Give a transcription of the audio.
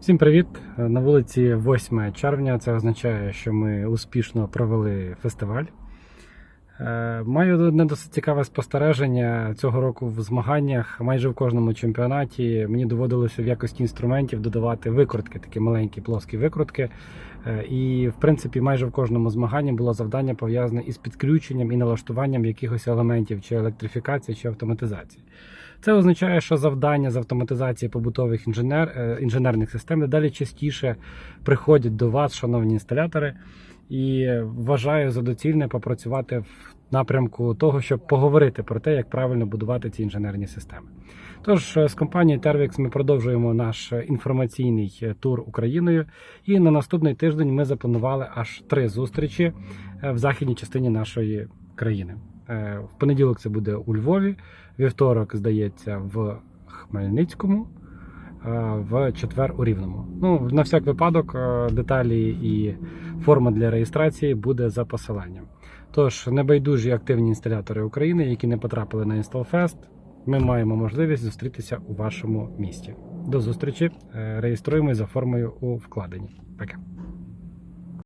Всім привіт! На вулиці 8 червня. Це означає, що ми успішно провели фестиваль. Е, Маю одне досить цікаве спостереження цього року в змаганнях. Майже в кожному чемпіонаті мені доводилося в якості інструментів додавати викрутки, такі маленькі плоскі викрутки. Е, І, в принципі, майже в кожному змаганні було завдання пов'язане із підключенням і налаштуванням якихось елементів чи електрифікації, чи автоматизації. Це означає, що завдання з автоматизації побутових інженер, е, інженерних систем дедалі частіше приходять до вас, шановні інсталятори, і вважаю за доцільне попрацювати в напрямку того, щоб поговорити про те, як правильно будувати ці інженерні системи. Тож е, з компанією Tervix ми продовжуємо наш е, інформаційний е, тур Україною. І на наступний тиждень ми запланували аж три зустрічі в західній частині нашої країни. В понеділок це буде у Львові, вівторок, здається, в Хмельницькому, в четвер у Рівному. Ну, на всяк випадок, е, деталі і форма для реєстрації буде за посиланням. Тож, небайдужі активні інсталятори України, які не потрапили на InstallFest, ми маємо можливість зустрітися у вашому місті. До зустрічі. Е, Реєструємось за формою у вкладенні. Пока.